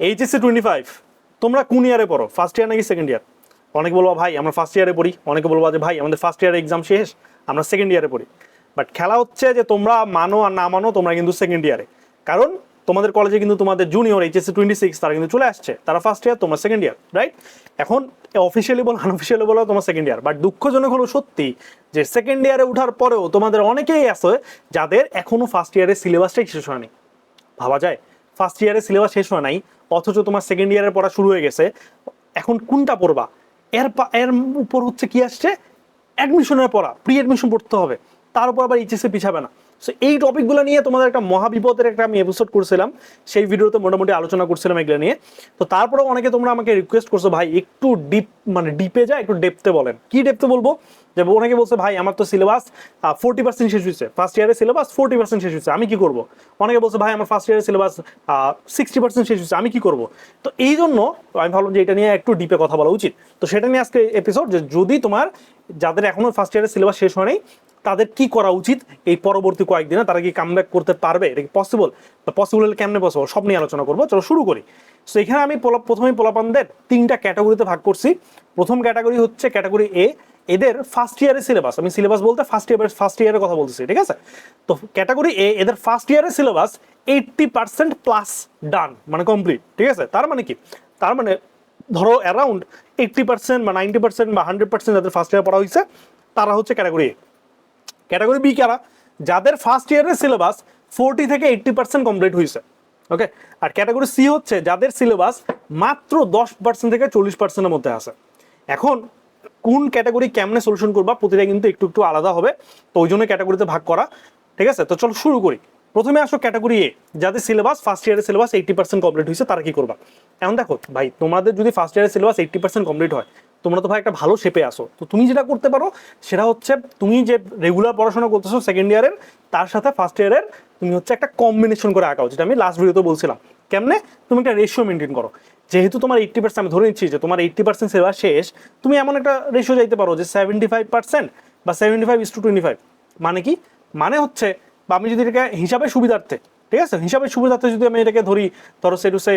HSC twenty five তোমরা কোন ইয়ারে পড়ো? ফার্স্ট ইয়ার নাকি সেকেন্ড ইয়ার অনেকে বলব, ভাই, আমরা ফার্স্ট ইয়ারে পড়ি। অনেকে বলব যে, ভাই, আমাদের ফার্স্ট ইয়ারে এক্সাম শেষ, আমরা সেকেন্ড ইয়ারে পড়ি। বাট খেলা হচ্ছে যে, তোমরা মানো আর না মানো, তোমরা কিন্তু সেকেন্ড ইয়ারে কারণ তোমাদের কলেজে কিন্তু তোমাদের জুনিয়র এইচএসসি টোয়েন্টি সিক্স তারা কিন্তু চলে আসছে। তারা ফার্স্ট ইয়ার তোমরা সেকেন্ড ইয়ার রাইট এখন অফিসিয়ালি বলো আনঅফিসিয়ালি বলো, তোমার সেকেন্ড ইয়ার বাট দুঃখজনক হলো সত্যি যে সেকেন্ড ইয়ারে ওঠার পরেও তোমাদের অনেকেই আছে যাদের এখনও ফার্স্ট ইয়ারের সিলেবাসটাই শেষ হয়নি। ভাবা যায় ফার্স্ট ইয়ারের সিলেবাস শেষ হয় নাই অথচ তোমার সেকেন্ড ইয়ারের পড়া শুরু হয়ে গেছে। এখন কোনটা পড়বা? এর এর উপর হচ্ছে কি আসছে? অ্যাডমিশনের পড়া প্রি অ্যাডমিশন পড়তে হবে। তার উপর আবার এইচএসএ পিছাবে না। সো এই টপিকগুলো নিয়ে তোমাদের একটা মহাবিপদের একটা আমি এপিসোড করছিলাম। সেই ভিডিওতে মোটামুটি আলোচনা করছিলাম এগুলো নিয়ে। তো তারপরেও অনেকে তোমরা আমাকে রিকোয়েস্ট করছ, ভাই, একটু ডিপ মানে ডিপে যায় একটু ডেপতে বলেন। কি ডেপতে বলব? যে অনেকে বলছে, ভাই, আমার তো সিলেবাস ফোর্টি পার্সেন্ট শেষ হয়েছে। ফার্স্ট ইয়ারের সিলেবাস ফোর্টি পার্সেন্ট শেষ হয়েছে। আমি কি করব? অনেকে বলছে, ভাই, আমার ফার্স্ট ইয়ারের সিলেবাস সিক্সটি পার্সেন্ট শেষ হয়েছে। আমি কি করব? তো এই জন্য আমি ভাবলাম যে এটা নিয়ে একটু ডিপে কথা বলা উচিত। তো সেটা নিয়ে আজকে এপিসোড যে যদি তোমার, যাদের এখনও ফার্স্ট ইয়ারের সিলেবাস শেষ হয় নাই তাদের কি করা উচিত? এই পরবর্তী কয়েকদিনে তারা কি কামব্যাক করতে পারবে? এটা কি পসিবল পসিবল হলে কেমনে পসিবল সব নিয়ে আলোচনা করব। চলো শুরু করি। সো এখানে আমি প্রথমেই পোলাপানদের তিনটা ক্যাটাগরিতে ভাগ করছি। প্রথম ক্যাটাগরি হচ্ছে ক্যাটাগরি এ এদের ফার্স্ট ইয়ারের সিলেবাস আমি সিলেবাস বলতে ফার্স্ট ইয়ার ফার্স্ট ইয়ারের কথা বলতেছি, ঠিক আছে? তো ক্যাটাগরি এ এদের ফার্স্ট ইয়ারের syllabus eighty percent plus done মানে কমপ্লিট ঠিক আছে? তার মানে কি? তার মানে ধরো অ্যারাউন্ড এইটটি পার্সেন্ট বা নাইনটি পার্সেন্ট বা হান্ড্রেড পার্সেন্ট যাদের ফার্স্ট ইয়ার পড়া হয়েছে, তারা হচ্ছে ক্যাটাগরি এ ক্যাটাগরি বি কারা? যাদের ফার্স্ট ইয়ারের সিলেবাস ফোরটি থেকে এইট্টি পার্সেন্ট কমপ্লিট হয়েছে ওকে আর ক্যাটাগরি সি হচ্ছে যাদের সিলেবাস মাত্র দশ পার্সেন্ট থেকে চল্লিশ পার্সেন্টের মধ্যে আছে। এখন কোন ক্যাটাগরি কেমনে সলিউশন করবা প্রতিটা কিন্তু একটু একটু আলাদা হবে, তো ওই জন্য ক্যাটাগরিতে ভাগ করা, ঠিক আছে? তো চলো শুরু করি। প্রথমে আসো ক্যাটাগরি এ যাদের সিলেবাস ফার্স্ট ইয়ারের সিলেবাস এইটটি পার্সেন্ট কমপ্লিট হয়েছে তারা কি করবা? এখন দেখো, ভাই, তোমাদের যদি ফার্স্ট ইয়ারের সিলেবাস এইটটি পার্সেন্ট কমপ্লিট হয় তোমরা তো ভাই একটা ভালো শেপে আসো তো তুমি যেটা করতে পারো, সেটা হচ্ছে তুমি যে রেগুলার পড়াশোনা করতেছো সেকেন্ড ইয়ারের তার সাথে ফার্স্ট ইয়ারের তুমি হচ্ছে একটা কম্বিনেশন করে আঁকাও, যেটা আমি লাস্ট ভিডিওতে বলছিলাম। কেমনে? তুমি একটা রেশিও মেনটেন করো। যেহেতু তোমার এইট্টি পার্সেন্ট আমি ধরে নিচ্ছি যে তোমার এইট্টি পার্সেন্ট সিলেবাস শেষ, তুমি এমন একটা রেশিও যাইতে পারো যে সেভেন্টি ফাইভ পার্সেন্ট বা seventy five is to twenty five মানে কি? মানে হচ্ছে, বা আমি যদি এটাকে হিসাবে সুবিধার্থে, ঠিক আছে? হিসাবে সুবিধার্থে যদি আমি এটাকে ধরি, ধরো সে টু সে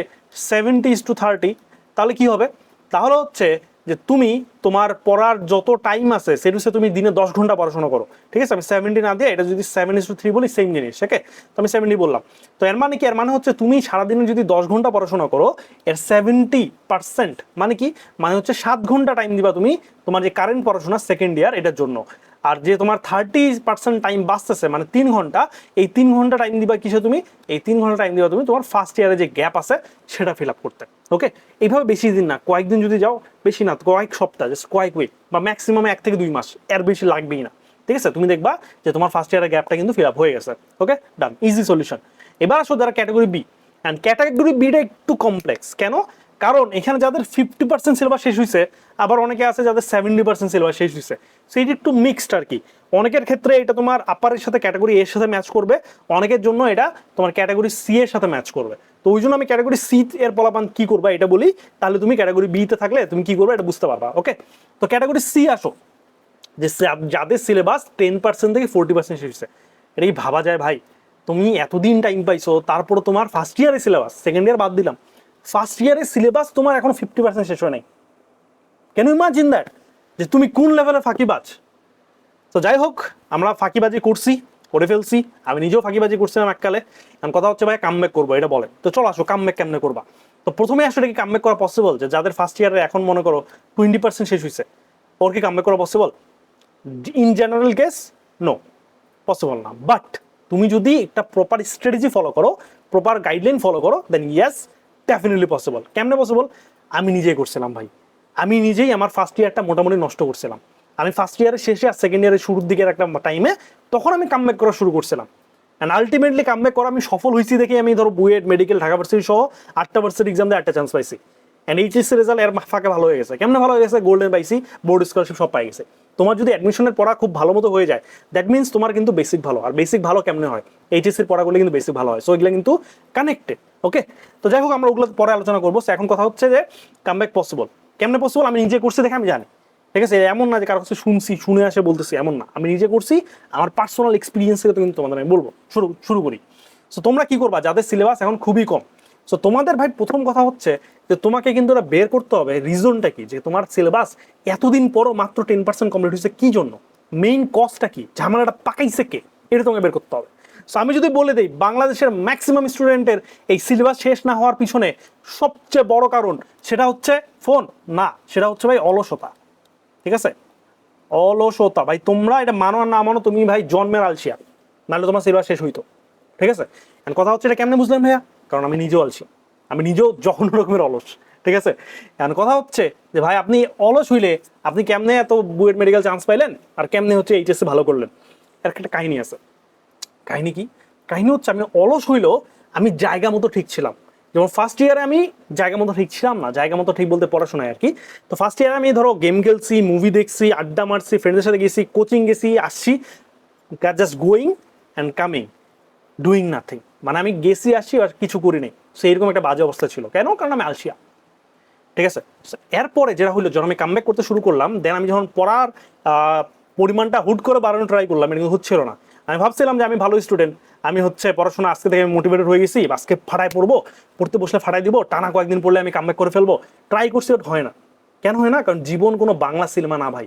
সেভেন্টি ইস টু থার্টি তাহলে কি হবে? তাহলে হচ্ছে যে তুমি তোমার পড়ার যত টাইম আছে সেটুসে তুমি দিনে দশ ঘণ্টা পড়াশোনা করো। ঠিক আছে? আমি সেভেন্টি না দিয়ে এটা যদি সেভেন ইস টু থ্রি বলি সেম জিনিস ওকে তো আমি সেভেন্টি বললাম। তো এর মানে কি? এর মানে হচ্ছে তুমি সারাদিনে যদি দশ ঘণ্টা পড়াশোনা করো, এর সেভেন্টি পার্সেন্ট মানে কি? মানে হচ্ছে সাত ঘণ্টা টাইম দিবা তুমি তোমার যে কারেন্ট পড়াশোনা সেকেন্ড ইয়ার এটার জন্য। আর যে তোমার থার্টি পার্সেন্ট টাইম বাঁচতেছে মানে তিন ঘণ্টা, এই তিন ঘণ্টা টাইম দিবা কিসে তুমি? এই তিন ঘণ্টা টাইম দিবা তুমি তোমার ফার্স্ট ইয়ারে যে গ্যাপ আছে, সেটা ফিল আপ করতে। ওকে এইভাবে বেশি দিন না, কয়েকদিন যদি যাও, বেশি না, কয়েক সপ্তাহ জাস্ট কয়েক উইক বা ম্যাক্সিমাম এক থেকে দুই মাস, এর বেশি লাগবেই না। ঠিক আছে? তুমি দেখবা যে তোমার ফার্স্ট ইয়ারের গ্যাপটা কিন্তু ফিল আপ হয়ে গেছে। ওকে ডান ইজি সলিউশন এবার আসো যারা ক্যাটাগরি বি অ্যান্ড ক্যাটাগরি বিটা একটু কমপ্লেক্স কেন? কারণ এখানে যাদের ফিফটি পার্সেন্ট সিলেবাস শেষ হয়েছে আবার অনেকে আছে যাদের সেভেন্টি পার্সেন্ট সিলেবাস শেষ হয়েছে সো এটা একটু মিক্সড আর কি। অনেকের ক্ষেত্রে এটা তোমার আপারের সাথে ক্যাটাগরি এর সাথে ম্যাচ করবে, অনেকের জন্য এটা তোমার ক্যাটাগরি সি এর সাথে ম্যাচ করবে। তো ওই জন্য আমি ক্যাটাগরি সি এর বলাপান কি করবা এটা বলি, তাহলে তুমি ক্যাটাগরি বিতে থাকলে তুমি কি করবে এটা বুঝতে পারবা ওকে তো ক্যাটাগরি সি আসো। যে যাদের সিলেবাস টেন পার্সেন্ট থেকে ফোরটি পার্সেন্ট শিখছে এটা কি ভাবা যায় ভাই। তুমি এতদিন টাইম পাইছো তারপরে তোমার ফার্স্ট ইয়ারের সিলেবাস সেকেন্ড ইয়ার বাদ দিলাম। ফার্স্ট ইয়ারের সিলেবাস তোমার এখন ফিফটি পার্সেন্ট শেষ হয় নাই। কেন ইমাজিন দ্যাট যে তুমি কোন লেভেলের ফাঁকিবাজ? তো যাই হোক, আমরা ফাঁকিবাজি করছি, করে ফেলছি। আমি নিজেও ফাঁকিবাজি করছিলাম এককালে। এখন কথা হচ্ছে ভাই কামব্যাক করব, এটা বলে তো চলো আসো কামব্যাক কেমনে করবা? তো প্রথমে আসলে কি কামব্যাক করা পসিবল যে যাদের ফার্স্ট ইয়ারে এখন মনে করো টোয়েন্টি পার্সেন্ট শেষ হয়েছে ওর কি কামব্যাক করা possible in general case no possible না। বাট তুমি যদি একটা প্রপার স্ট্র্যাটেজি ফলো করো প্রপার গাইডলাইন ফলো করো দেন ইয়েস ডেফিনেটলি পসিবল কেমনে পসিবল আমি নিজেই করছিলাম, ভাই। আমি নিজেই আমার ফার্স্ট ইয়ারটা মোটামুটি নষ্ট করছিলাম। আমি ফার্স্ট ইয়ারের শেষে আর সেকেন্ড ইয়ারের শুরুর দিকের একটা টাইমে তখন আমি কামব্যাক করা শুরু করছিলাম। অ্যান্ড আলটিমেটলি কামব্যাক করা আমি সফল হয়েছি দেখে আমি ধরো বুয়েট মেডিকেল ঢাকা ভার্সিটি সহ আটটা ভার্সিটি এক্সাম দিয়ে একটা চান্স পাইছি। অ্যান্ড এইচএসসি রেজাল্ট এর ফাঁকে ভালো হয়ে গেছে। কেমনে ভালো হয়ে গেছে? গোল্ডেন পাইছি বোর্ড স্কলারশিপ সব পাই গেছে। তোমার যদি অ্যাডমিশনের পড়া খুব ভালো মতো হয়ে যায় দ্যাট মিনস তোমার কিন্তু বেসিক ভালো। আর বেসিক ভালো কেমনে হয়? এইচএসসির পড়াগুলো কিন্তু বেসিক ভালো হয়। সো এগুলো কিন্তু কানেক্টেড ওকে তো যাই হোক, আমরা ওগুলো পরে আলোচনা করব। এখন কথা হচ্ছে যে কামব্যাক পসিবল কেমনে পসিবল আমি নিজে করছি দেখে আমি জানি। ঠিক আছে? এমন না যে কারও কাছে শুনছি, শুনে আসে বলতেছি, এমন না। আমি নিজে করছি, আমার পার্সোনাল এক্সপিরিয়েন্স থেকে কিন্তু তোমাদের আমি বলব। শুরু শুরু করি। সো তোমরা কি করবা? যাদের সিলেবাস এখন খুবই কম। সো তোমাদের ভাই, প্রথম কথা হচ্ছে যে তোমাকে কিন্তু ওরা বের করতে হবে রিজনটা কি? যে তোমার সিলেবাস এতদিন পরও মাত্র টেন পার্সেন্ট কমপ্লিট হয়েছে, কী জন্য? মেইন কজটা কি? ঝামেলাটা পাকাইছে কে? এটা তোমাকে বের করতে হবে। সো আমি যদি বলে দিই, বাংলাদেশের ম্যাক্সিমাম স্টুডেন্টের এই সিলেবাস শেষ না হওয়ার পিছনে সবচেয়ে বড় কারণ সেটা হচ্ছে ফোন না, সেটা হচ্ছে ভাই অলসতা। ঠিক আছে? অলসতা। ভাই, তোমরা এটা মানো আর না মানো, তুমি ভাই জন্মের আলসিয়া। নাহলে তোমার সিলেবাস শেষ হইতো। ঠিক আছে? কথা হচ্ছে এটা কেমনে বুঝলেন ভাইয়া? কারণ আমি নিজেও আলসি। আমি নিজেও জঘন্য রকমের অলস। ঠিক আছে? এখন কথা হচ্ছে যে ভাই, আপনি অলস হইলে আপনি কেমনে এত বুয়েট মেডিকেল চান্স পাইলেন? আর কেমনে হচ্ছে এইচএসসি ভালো করলেন? এর একটা কাহিনী আছে। কাহিনী কি? কাহিনী হচ্ছে আমি অলস হইলেও আমি জায়গা মতো ঠিক ছিলাম। যেমন ফার্স্ট ইয়ারে আমি জায়গা মতো ঠিক ছিলাম না, জায়গা মতো ঠিক বলতে পড়াশোনায় আর কি তো ফার্স্ট ইয়ারে আমি ধরো গেম খেলছি মুভি দেখছি, আড্ডা মারছি ফ্রেন্ডের সাথে গেছি কোচিং গেছি, আসছি। Just going and coming doing nothing মানে আমি গেছি, আসছি, আর কিছু করি নাই। সো এরকম একটা বাজে অবস্থা ছিল। কেন? কারণ আমি আলসিয়া। ঠিক আছে? এরপরে যেটা হলো যখন আমি কামব্যাক করতে শুরু করলাম দেন আমি যখন পড়ার পরিমাণটা হুট করে বাড়ানো ট্রাই করলাম, এটা কিন্তু হচ্ছিল না। আমি ভাবছিলাম যে আমি ভালো স্টুডেন্ট আমি হচ্ছে পড়াশোনা আজকে থেকে মোটিভেটেড হয়ে গেছি, আজকে ফাটায় পড়ব, পড়তে বসলে ফাটাই দিব, টানা কয়েকদিন পড়লে আমি কামব্যাক করে ফেলব। ট্রাই করছি বাট হয় না। কেন হয় না? কারণ জীবন কোনো বাংলা সিনেমা না ভাই।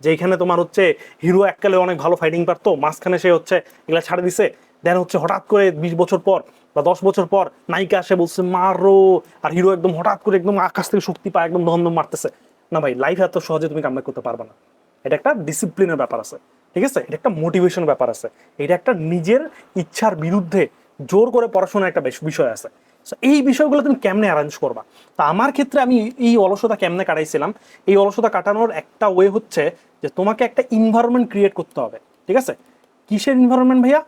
যেখানে তোমার হচ্ছে হিরো এককালে অনেক ভালো ফাইটিং পারতো, মাঝখানে সে হচ্ছে এগুলা ছাড়ে দিছে। দেন হচ্ছে হঠাৎ করে বিশ বছর পর বা দশ বছর পর নায়িকা আসে বলছে, মারো! আর হিরো একদম হঠাৎ করে একদম আকাশ থেকে শক্তি পায়, একদম দম দম মারতেছে। না ভাই লাইফ এত সহজে তুমি কামব্যাক করতে পারবে না। এটা একটা ডিসিপ্লিনের ব্যাপার আছে। ঠিক আছে? এটা একটা মোটিভেশন ব্যাপার আছে। এটা একটা নিজের ইচ্ছার বিরুদ্ধে জোর করে পড়াশোনার একটা বিষয় আছে। এই বিষয়গুলো তুমি কেমনে অ্যারেঞ্জ করবা? তা আমার ক্ষেত্রে আমি এই অলসতা কেমনে কাটাইছিলাম? এই অলসতা কাটানোর একটা ওয়ে হচ্ছে যে তোমাকে একটা ইনভায়রনমেন্ট ক্রিয়েট করতে হবে, ঠিক আছে? কিসের ইনভায়রনমেন্ট ভাইয়া?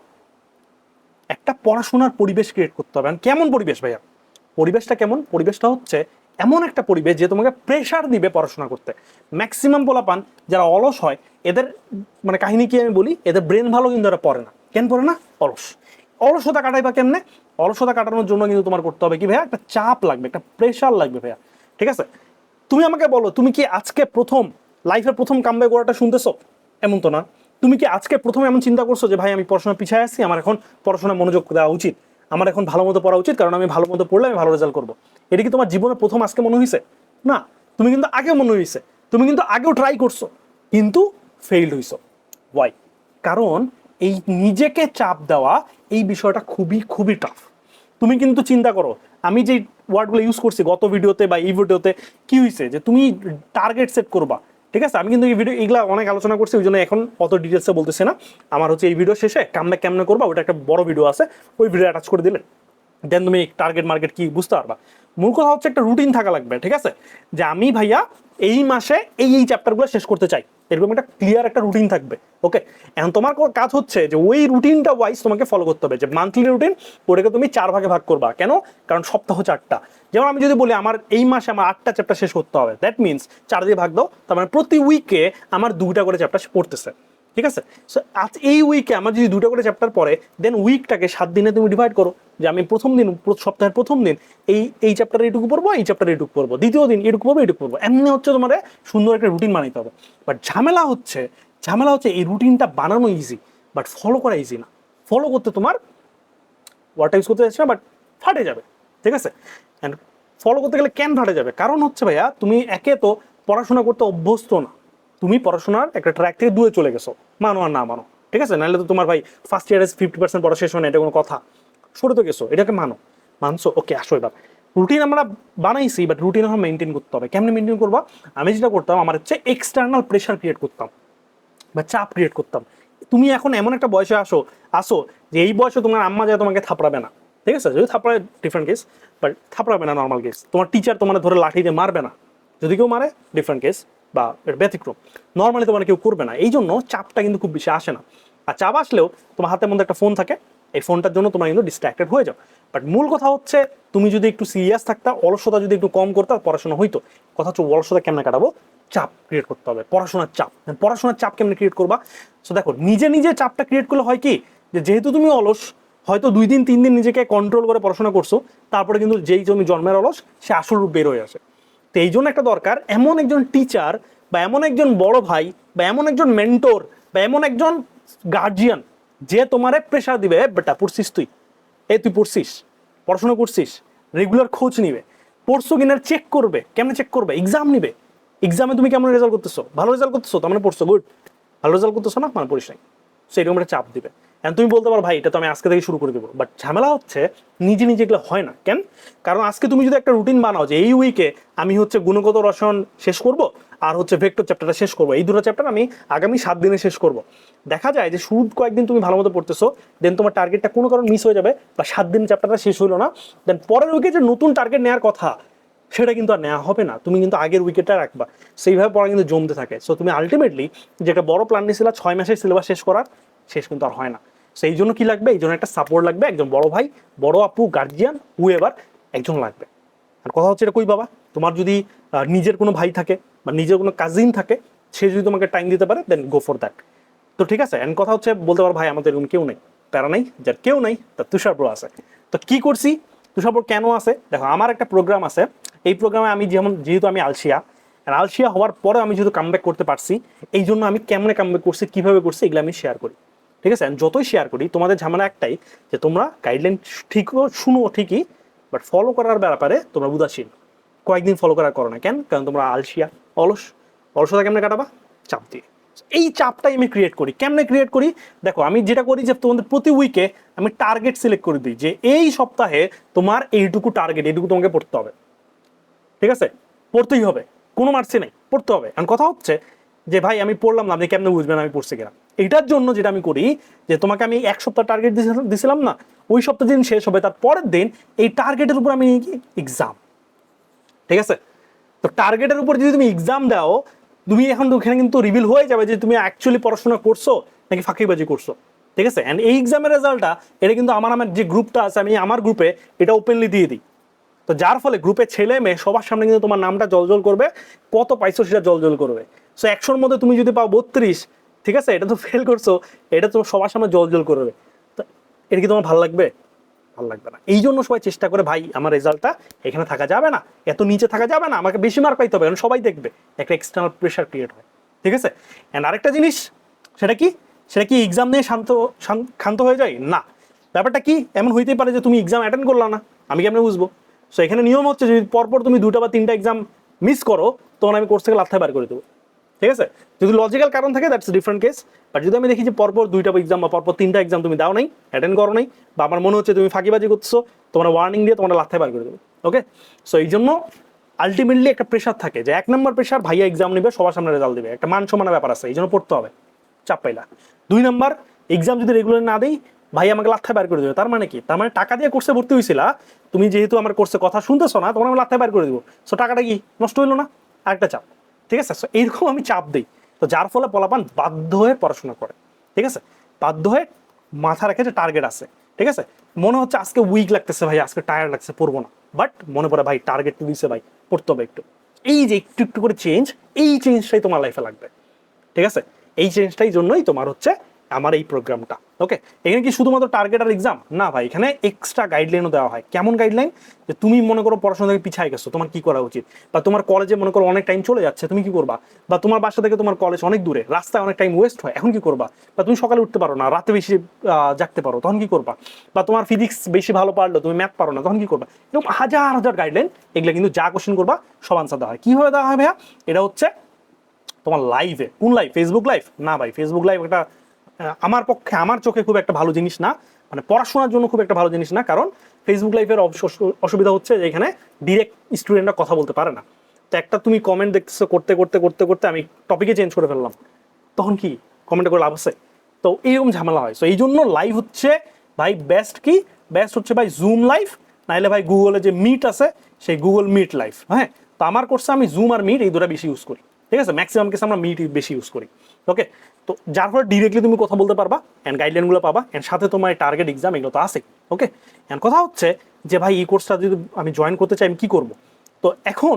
একটা পড়াশোনার পরিবেশ ক্রিয়েট করতে হবে। কেমন পরিবেশ ভাইয়া? পরিবেশটা কেমন? পরিবেশটা হচ্ছে এমন একটা পরিবেশ যে তোমাকে প্রেশার দিবে পড়াশোনা করতে। ম্যাক্সিমাম পোলাপান যারা অলস হয়, এদের মানে কাহিনী কি আমি বলি? এদের ব্রেন ভালো কিন্তু এরা পড়ে না। কেন পড়ে না? অলস। অলসতা কাটাইবা কেমনে? অলসতা কাটানোর জন্য কিন্তু তোমার করতে হবে কি ভাইয়া? একটা চাপ লাগবে, একটা প্রেশার লাগবে ভাইয়া। ঠিক আছে? তুমি আমাকে বলো, তুমি কি আজকে প্রথম লাইফের প্রথম কামব্যাক করাটা শুনতেছো? এমন তো না। তুমি কি আজকে প্রথমে এমন চিন্তা করছ যে, ভাই, আমি পড়াশোনা পিছিয়ে আসছি আমার এখন পড়াশোনা মনোযোগ দেওয়া উচিত আমার এখন ভালো মতো পড়া উচিত, কারণ আমি ভালো মতো পড়লে আমি ভালো রেজাল্ট করব। এটা কি তোমার জীবনে প্রথম আজকে মনে হয়েছে না, তুমি কিন্তু আগে মনে হয়েছে তুমি কিন্তু আগেও ট্রাই করছ, কিন্তু ফেইল্ড হইছো। ওয়াই কারণ এই নিজেকে চাপ দেওয়া এই বিষয়টা খুবই খুবই টাফ তুমি কিন্তু চিন্তা করো, আমি যে ওয়ার্ডগুলো ইউজ করছি গত ভিডিওতে বা এই ভিডিওতে কি হয়েছে যে তুমি টার্গেট সেট করবা। ঠিক আছে? আমি কিন্তু এই ভিডিও এগুলো অনেক আলোচনা করছি, ওই জন্য এখন অত ডিটেলসে বলতেছি না। আমার হচ্ছে এই ভিডিও শেষে কামব্যাক কেমনে করব, ওটা একটা বড় ভিডিও আছে, ওই ভিডিও অ্যাটাচ করে দিলেন দেন তুমি টার্গেট মার্কেট কি বুঝতে পারবা। মূল কথা হচ্ছে একটা রুটিন থাকা লাগবে, ঠিক আছে? যে আমি ভাইয়া এই মাসে এই এই চ্যাপ্টারগুলো শেষ করতে চাই। এরকম একটা ক্লিয়ার একটা রুটিন থাকবে ওকে এখন তোমার কাজ হচ্ছে যে ওই রুটিনটা ওয়াইজ তোমাকে ফলো করতে হবে যে মান্থলি রুটিন ওটাকে তুমি চার ভাগে ভাগ করবা। কেন? কারণ সপ্তাহ চারটা। যেমন আমি যদি বলি আমার এই মাসে আমার আটটা চ্যাপ্টার শেষ করতে হবে দ্যাট মিনস চার দিয়ে ভাগ দাও, তার মানে প্রতি উইকে আমার দুটা করে চ্যাপ্টার পড়তেছে। ঠিক আছে? সো আজ এই উইকে আমার যদি দুটো করে চ্যাপ্টার পড়ে দেন উইকটাকে সাত দিনে তুমি ডিভাইড করো, যে আমি প্রথম দিন সপ্তাহের প্রথম দিন, এই এই চ্যাপ্টারে এইটুকু পড়ব, এই চ্যাপ্টারে এইটুকু পড়ব। দ্বিতীয় দিন এইটুকু পড়ব এইটুকু পড়ব। এমনি হচ্ছে তোমার সুন্দর একটা রুটিন বানাইতে হবে। বাট ঝামেলা হচ্ছে ঝামেলা হচ্ছে এই রুটিনটা বানানো ইজি বাট ফলো করা ইজি না। ফলো করতে তোমার ওয়ার্ডটা ইউজ করতে যাচ্ছে না বাট ফাটে যাবে। ঠিক আছে? অ্যান্ড ফলো করতে গেলে কেন ফাটে যাবে? কারণ হচ্ছে ভাইয়া, তুমি একে তো পড়াশোনা করতে অভ্যস্ত না। তুমি পড়াশোনার একটা ট্র্যাক থেকে দূরে চলে গেছো। মানো আর না মানো। ঠিক আছে? নাহলে তো তোমার ভাই ফার্স্ট ইয়ারে ফিফটি পার্সেন্ট পড়া শেষ হয় না, এটা কোনো কথা। সরে তো গেছো, এটাকে মানো। মানছো? ওকে আসো এবার। রুটিন আমরা বানাইছি বাট রুটিন আমরা মেনটেন করতে হবে। কেমনে মেনটেন করবা? আমি যেটা করতাম, আমার হচ্ছে এক্সটার্নাল প্রেশার ক্রিয়েট করতাম। বা চাপ ক্রিয়েট করতাম। তুমি এখন এমন একটা বয়সে আসো আসো, যে এই বয়সে তোমার আম্মা যায় তোমাকে থাপড়াবে না। ঠিক আছে? যদি থাপড়ায় ডিফারেন্ট কেস বাট থাপড়াবে না নর্মাল কেস তোমার টিচার তোমার ধরে লাঠি দিয়ে মারবে না। যদি কেউ মারে ডিফারেন্ট কেস বা ব্যতিক্রম। নর্মালি তোমার কেউ করবে না। এই জন্য চাপটা কিন্তু খুব বেশি আসে না। আর চাপ আসলেও তোমার হাতের মধ্যে একটা ফোন থাকে। এই ফোনটার জন্য তোমার কিন্তু ডিস্ট্রাক্টেড হয়ে যাও। বাট মূল কথা হচ্ছে, তুমি যদি একটু সিরিয়াস থাকতা, অলসতা যদি একটু কম করতে, পড়াশোনা হইতো। কথা হচ্ছে অলসতা কেমনে কাটাবো? চাপ ক্রিয়েট করতে হবে। পড়াশোনার চাপ। পড়াশোনার চাপ কেমনে ক্রিয়েট করবা? সো দেখো, নিজে নিজে চাপটা ক্রিয়েট করলে হয় কি? যে যেহেতু তুমি অলস, হয়তো দুই দিন, তিন দিন নিজেকে কন্ট্রোল করে পড়াশোনা করছ, তারপরে কিন্তু যেই তুমি জন্মের অলস, সে আসল রূপ বের হয়ে আসে। তো এই জন্য একটা দরকার, এমন একজন টিচার বা এমন একজন বড় ভাই বা এমন একজন মেন্টর বা এমন একজন গার্জিয়ান যে তোমারে প্রেশার দিবে বেটা, পড়ছিস তুই? এ, তুই পড়ছিস? পড়াশোনা করছিস? রেগুলার খোঁজ নিবে। পড়ছো কিনা চেক করবে। কেমনে চেক করবে? এক্সাম নিবে। এক্সামে তুমি কেমন রেজাল্ট করতেছো? ভালো রেজাল্ট করতেছো? তার মানে পড়ছো গুড ভালো রেজাল্ট করতেছো না? মানে পড়িস নাই। সো এরকম একটা চাপ দিবে। এখন তুমি বলতে পারো, ভাই, এটা তো আমি আজকে থেকে শুরু করে দেবো। বাট ঝামেলা হচ্ছে, নিজে নিজে এগুলো হয় না। কেন? কারণ আজকে তুমি যদি একটা রুটিন বানাও যে এই উইকে আমি হচ্ছে গুণগত রসায়ন শেষ করব, আর হচ্ছে ভেক্টর চ্যাপ্টারটা শেষ করব, এই দুটো চ্যাপ্টার আমি আগামী সাত দিনে শেষ করব। দেখা যায় যে শুরু কয়েকদিন তুমি ভালো মতো পড়তেছো দেন তোমার টার্গেটটা কোনো কারণ মিস হয়ে যাবে, বা সাত দিন চ্যাপ্টারটা শেষ হলো না। দেন পরের উইকে যে নতুন টার্গেট নেওয়ার কথা, সেটা কিন্তু আর নেওয়া হবে না। তুমি কিন্তু আগের উইকেটটা রাখবা। সেইভাবে পড়া কিন্তু জমতে থাকে। সো তুমি আলটিমেটলি যেটা বড় প্ল্যান নিয়েছিল, ছয় মাসের সিলেবাস শেষ করার শেষ কিন্তু আর হয় না। সেই জন্য কি লাগবে? এই জন্য একটা সাপোর্ট লাগবে। একজন বড় ভাই, বড় আপু গার্জিয়ান হু এবার একজন লাগবে। আর কথা হচ্ছে এটা কই বাবা? তোমার যদি নিজের কোনো ভাই থাকে বা নিজের কোনো কাজিন থাকে, সে যদি তোমাকে টাইম দিতে পারে দেন গো ফর দ্যাট তো ঠিক আছে? এন্ড কথা হচ্ছে, বলতে পারো, ভাই, আমাদের এরকম কেউ নেই। প্যারা নাই, যার কেউ নেই, তার তুষার ব্রো আছে। তো কি করছি? তুষার ব্রো কেন আছে? দেখো, আমার একটা প্রোগ্রাম আছে। এই প্রোগ্রামে আমি যেমন, যেহেতু আমি আলসিয়া আলসিয়া হওয়ার পরে আমি যেহেতু কামব্যাক করতে পারছি, এই জন্য আমি কেমনে কামব্যাক করছি, কীভাবে করছি, এগুলো আমি শেয়ার করি। ঠিক আছে? যতই শেয়ার করি, তোমাদের ঝামেলা একটাই যে তোমরা গাইডলাইন ঠিকও শুনো ঠিকই বাট ফলো করার ব্যাপারে তোমরা উদাসীন। কয়েকদিন ফলো করার করো না। কেন? কারণ তোমরা আলসিয়া, অলস। অলসতা কেমনে কাটাবা? চাপ দিয়ে। এই চাপটাই আমি ক্রিয়েট করি। কেমনে ক্রিয়েট করি? দেখো, আমি যেটা করি যে তোমাদের প্রতি উইকে আমি টার্গেট সিলেক্ট করে দিই যে এই সপ্তাহে তোমার এইটুকু টার্গেট এইটুকু তোমাকে পড়তে হবে। ঠিক আছে? পড়তেই হবে। কোনো মার্কসে নেই। পড়তে হবে। কারণ কথা হচ্ছে যে ভাই, আমি পড়লাম না, আপনি কেমনে বুঝবেন আমি পড়ছি কিনা? এটার জন্য যেটা আমি করি, যে তোমাকে আমি এক সপ্তাহ টার্গেট দিছিলাম না, ওই সপ্তাহ দিন শেষ হবে তার পরের দিন এই টার্গেটের উপর আমি এক্সাম ঠিক আছে? তো টার্গেটের উপর যদি তুমি এক্সাম দাও, তুমি এখন ওখানে কিন্তু রিভিল হয়ে যাবে যে তুমি অ্যাকচুয়ালি পড়াশোনা করছ, নাকি ফাঁকিবাজি করছ। ঠিক আছে? অ্যান্ড এই এক্সামের রেজাল্টটা এটা কিন্তু আমার আমার যে গ্রুপটা আছে, আমি আমার গ্রুপে এটা ওপেনলি দিয়ে দিই। তো যার ফলে গ্রুপে ছেলে মেয়ে সবার সামনে কিন্তু তোমার নামটা জলজল করবে, কত পাইছো সেটা জলজল করবে। সো একশোর মধ্যে তুমি যদি পাও বত্রিশ, ঠিক আছে? এটা তো ফেল করছ, এটা তো সবার সামনে জলজল করবে। তো এটা কি তোমার ভালো লাগবে? ভালো লাগবে না। এই জন্য সবাই চেষ্টা করে, ভাই, আমার রেজাল্টটা এখানে থাকা যাবে না, এত নিচে থাকা যাবে না, আমাকে বেশি মার্ক পাইতে হবে। কারণ সবাই দেখবে, একটা এক্সটার্নাল প্রেশার ক্রিয়েট হয়, ঠিক আছে? অ্যান্ড আরেকটা জিনিস, সেটা কি? সেটা কি এক্সাম নিয়ে শান্ত শান্ত হয়ে যায়? না। ব্যাপারটা কি? এমন হইতেই পারে যে তুমি এক্সাম অ্যাটেন্ড করলা না। আমি কেমনে বুঝব? সো এখানে নিয়ম হচ্ছে, যদি পরপর তুমি দুটা বা তিনটা এক্সাম মিস করো, তখন আমি কোর্স থেকে লাথায় বার করে দেবো। ঠিক আছে? যদি লজিক্যাল কারণ থাকে দ্যাটস ডিফারেন্ট কেস বাট যদি আমি দেখি যে পরপর দুইটা এক্সাম বা পরপর তিনটা এক্সাম তুমি দাও নাই অ্যাটেন্ড করো নাই, বা আমার মনে হচ্ছে তুমি ফাঁকিবাজি করছ তোমার ওয়ার্নিং দিয়ে তোমার লাথায় বার করে দেবো ওকে সো এই জন্য আলটিমেটলি একটা প্রেশার থাকে যে এক নম্বর প্রেশার ভাইয়া এক্সাম নেবে, সবার সামনে রেজাল্ট দেবে। একটা মান সমানের ব্যাপার আছে, এই জন্য পড়তে হবে, চাপ পাইলা। দুই নাম্বার এক্সাম যদি রেগুলার না দেই ভাই আমাকে লাথায় বার করে দেবে। তার মানে কি? তার মানে টাকা দিয়ে কোর্সে ভর্তি হয়েছিল তুমি যেহেতু আমার কোর্সে কথা শুনতেছো না, তোমার আমি লাথায় বার করে দেবো। সো টাকাটা কি? নষ্ট হইল না? আরেকটা চাপ। ঠিক আছে? সো এইরকম আমি চাপ দিই। তো যার ফলে পলাপান বাধ্য হয়ে পড়াশোনা করে। ঠিক আছে? বাধ্য হয়ে মাথা রেখে যে টার্গেট আছে। ঠিক আছে? মনে হচ্ছে আজকে উইক লাগতেছে ভাই, আজকে টায়ার লাগছে পড়ব না। বাট মনে পড়ে ভাই টার্গেট দিছে ভাই, পড়তে হবে একটু। এই যে একটু একটু করে চেঞ্জ এই চেঞ্জটাই তোমার লাইফে লাগবে। ঠিক আছে? এই চেঞ্জটাই জন্যই তোমার হচ্ছে আমার এই প্রোগ্রামটা। ওকে এখানে কি শুধুমাত্র টার্গেট আর এক্সাম না ভাই, এখানে এক্সট্রা গাইডলাইনও দেওয়া হয়। কেমন গাইডলাইন যে তুমি মনে করো পড়াশোনা থেকে পিছায় গেছো, তোমার কি করা উচিত? বা তোমার কলেজে মনে করো অনেক টাইম চলে যাচ্ছে, তুমি কি করবা? বা তোমার বাসা থেকে তোমার কলেজ অনেক দূরে, রাস্তায় অনেক টাইম ওয়েস্ট হয়, এখন কি করবা? বা তুমি সকালে উঠতে পারো না, রাতে বেশি জাগতে পারো, তখন কি করবা? বা তোমার ফিজিক্স বেশি ভালো পারল, তুমি ম্যাথ পারো না, তখন কি করবা? এরকম হাজার হাজার গাইডলাইন এগুলো কিন্তু যা কোশ্চেন করবা, সব আনসার দেওয়া হয়। কীভাবে দেওয়া হয় ভাইয়া? এটা হচ্ছে তোমার লাইভে কোন লাইভ ফেসবুক লাইভ না ভাই ফেসবুক লাইভ একটা আমার পক্ষে, আমার চোখে খুব একটা ভালো জিনিস না। মানে পড়াশোনার জন্য খুব একটা ভালো জিনিস না, কারণ ফেসবুক লাইভের অসুবিধা হচ্ছে যে এখানে ডিরেক্ট স্টুডেন্টরা কথা বলতে পারে না। তো একটা তুমি কমেন্ট দেখতেছো করতে করতে করতে করতে আমি টপিকে চেঞ্জ করে ফেললাম। তখন কি? কমেন্ট করে লাভ আছে? তো এইরকম ঝামেলা হয়। তো এই জন্য লাইভ হচ্ছে ভাই বেস্ট কি? বেস্ট হচ্ছে ভাই জুম লাইভ নাইলে ভাই গুগলে যে মিট আছে, সেই গুগল মিট লাইভ হ্যাঁ? তো আমার কোর্সে আমি জুম আর মিট এই দুটা বেশি ইউজ করি। ঠিক আছে? ম্যাক্সিমাম কেসে আমরা মিট বেশি ইউজ করি। ওকে তো যার ফলে ডিরেক্টলি তুমি কথা বলতে পারবা অ্যান্ড গাইডলাইনগুলো পাবা অ্যান্ড সাথে তোমার টার্গেট এক্সাম এগুলো তো আছে ওকে অ্যান্ড কথা হচ্ছে যে ভাই, এই কোর্সটা যদি আমি জয়েন করতে চাই, আমি কী করব? তো এখন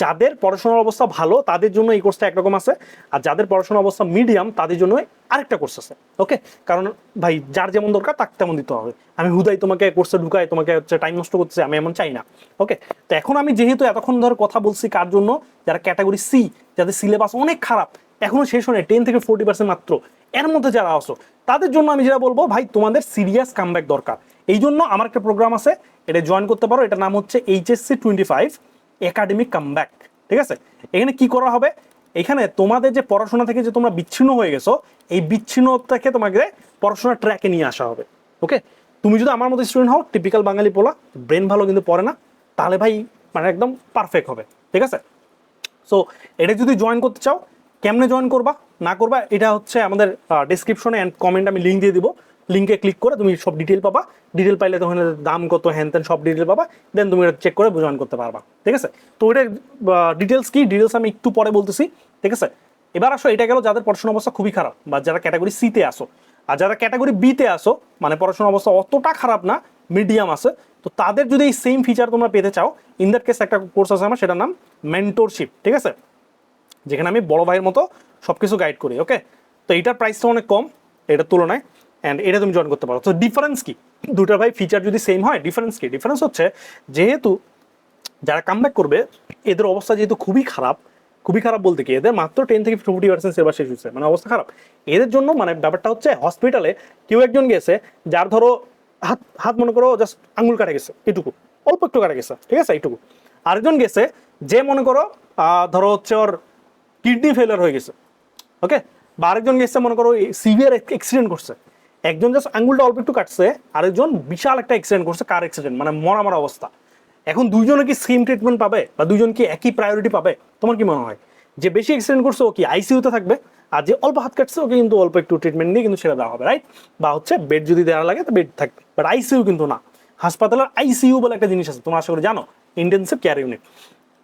যাদের পড়াশোনার অবস্থা ভালো, তাদের জন্য এই কোর্সটা একরকম আছে। আর যাদের পড়াশোনার অবস্থা মিডিয়াম তাদের জন্য আরেকটা কোর্স আছে। ওকে কারণ ভাই, যার যেমন দরকার তাকে তেমন দিতে হবে। আমি হুদাই তোমাকে কোর্সে ঢুকাই, তোমাকে হচ্ছে টাইম নষ্ট করতেছে, আমি এমন চাই না। ওকে তো এখন আমি যেহেতু এতক্ষণ ধরে কথা বলছি কার জন্য? যারা ক্যাটাগরি সি যাদের সিলেবাস অনেক খারাপ এখনও শেষ হয় টেন থেকে ফোর্টি পার্সেন্ট মাত্র। এর মধ্যে যারা আসো তাদের জন্য আমি যেটা বলব, ভাই, তোমাদের সিরিয়াস কামব্যাক দরকার। এই জন্য আমার একটা প্রোগ্রাম আছে, এটা জয়েন করতে পারো, এটার নাম হচ্ছে HSC twenty five academic comeback ঠিক আছে? এখানে কি করা হবে? এখানে তোমাদের যে পড়াশোনা থেকে যে তোমরা বিচ্ছিন্ন হয়ে গেছো, এই বিচ্ছিন্নতাকে তোমাকে পড়াশোনার ট্র্যাকে নিয়ে আসা হবে ওকে তুমি যদি আমার মতো স্টুডেন্ট হও টিপিক্যাল বাঙালি পোলা ব্রেন ভালো কিন্তু পড়ে না, তাহলে ভাই মানে একদম পারফেক্ট হবে, ঠিক আছে? সো এটা যদি জয়েন করতে চাও কেমনে জয়েন করবা, না করবা, এটা হচ্ছে আমাদের ডিসক্রিপশনে অ্যান্ড কমেন্ট আমি লিঙ্ক দিয়ে দিব। লিঙ্কে ক্লিক করে তুমি সব ডিটেল পাবা। ডিটেল পাইলে তখন দাম কত হ্যান ত্যান সব ডিটেল পাবা। দেন তুমি এটা চেক করে জয়েন করতে পারবা। ঠিক আছে? তো এটার ডিটেলস কি? ডিটেলস আমি একটু পরে বলতেছি। ঠিক আছে? এবার আসো, এটা গেল যাদের পড়াশোনা অবস্থা খুবই খারাপ বা যারা ক্যাটাগরি সিতে আসো। আর যারা ক্যাটাগরি বিতে আসো মানে পড়াশোনা অবস্থা অতটা খারাপ না মিডিয়াম আছে, তো তাদের যদি এই সেম ফিচার তোমরা পেতে চাও ইন দ্যাট কেস একটা কোর্স আছে আমার, সেটার নাম মেন্টরশিপ ঠিক আছে? যেখানে আমি বড় ভাইয়ের মতো সব কিছু গাইড করি ওকে তো এটার প্রাইসটা অনেক কম, এটার তুলনায় অ্যান্ড এটা তুমি জয়েন করতে পারো। তো ডিফারেন্স কি? দুটার ভাই ফিচার যদি সেম হয় ডিফারেন্স কি? ডিফারেন্স হচ্ছে যেহেতু যারা কামব্যাক করবে, এদের অবস্থা যেহেতু খুবই খারাপ খুবই খারাপ বলতে কি? এদের মাত্র টেন থেকে ফিফটি পার্সেন্ট সেবা শেষ হচ্ছে মানে অবস্থা খারাপ। এদের জন্য মানে ব্যাপারটা হচ্ছে হসপিটালে কেউ একজন গেছে, যার ধরো হাত হাত মনে করো জাস্ট আঙুল কাটা গেছে, এটুকু, অল্প একটু কাটা গেছে, ঠিক আছে, এইটুকু। আরেকজন গেছে যে মনে করো ধরো হচ্ছে ওর কিডনি ফেলার হয়ে গেছে ওকে বা আরেকজন গেছে, মনে করো সিভিয়ার অ্যাক্সিডেন্ট করছে। একজন জাস্ট আঙ্গুলটা অল্প একটু কাটছে, আরেকজন বিশাল একটা অ্যাক্সিডেন্ট করছে কার অ্যাক্সিডেন্ট মানে মরা মরা অবস্থা। এখন দুইজনে কি সেম ট্রিটমেন্ট পাবে? বা দুজন কি একই প্রায়োরিটি পাবে? তোমার কি মনে হয়? যে বেশি অ্যাক্সিডেন্ট করছে, ও কি আইসিইউতে থাকবে? আর যে অল্প হাত কাটছে, ওকে কিন্তু অল্প একটু ট্রিটমেন্ট নিয়ে কিন্তু সেটা দেওয়া হবে রাইট বা হচ্ছে বেড যদি দেওয়া লাগে, তো বেড থাকবে। বাট আইসিইউ কিন্তু না। হাসপাতালের আইসিইউ বলে একটা জিনিস আছে, তোমরা আশা করি জানো ইন্টেন্সিভ কেয়ার ইউনিট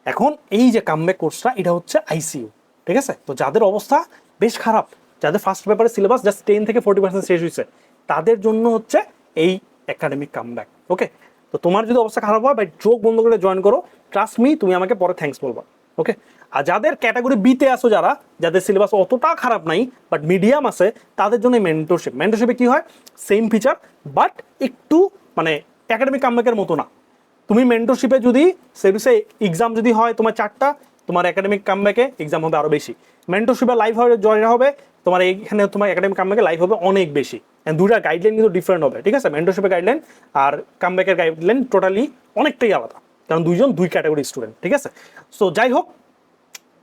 এখন এই যে কামব্যাক কোর্সটা এটা হচ্ছে আইসিইউ ঠিক আছে? তো যাদের অবস্থা বেশ খারাপ, যাদের ফার্স্ট পেপারে সিলেবাস জাস্ট টেন থেকে ফোর্টি পার্সেন্ট শেষ হয়েছে, তাদের জন্য হচ্ছে এই একাডেমিক কামব্যাক ওকে তো তোমার যদি অবস্থা খারাপ হয় বাই চোখ বন্ধ করে জয়েন করো। ট্রাস্ট মি তুমি আমাকে পরে থ্যাঙ্কস বলবা ওকে আর যাদের ক্যাটাগরি বিতে আসো যারা, যাদের সিলেবাস অতটা খারাপ নাই বাট মিডিয়াম আছে, তাদের জন্য মেন্টরশিপ মেন্টরশিপে কি হয়? সেম ফিচার বাট একটু মানে একাডেমিক কামব্যাকের মতো না। তুমি মেন্টরশিপে যদি সেভিসে এক্সাম যদি হয় তোমার চারটা তোমার একাডেমিক কামব্যাকে এক্সাম হবে আরও বেশি। মেন্টরশিপে লাইভ হবে জয়েন হবে, তোমার এইখানে তোমার একাডেমিক কামব্যাকে লাইভ হবে অনেক বেশি। দুইটা গাইডলাইন কিন্তু ডিফারেন্ট হবে, ঠিক আছে? মেন্টরশিপের গাইডলাইন আর কামব্যাকের গাইডলাইন টোটালি অনেকটাই আলাদা। কারণ দুইজন, দুই ক্যাটাগরি স্টুডেন্ট ঠিক আছে? সো যাই হোক,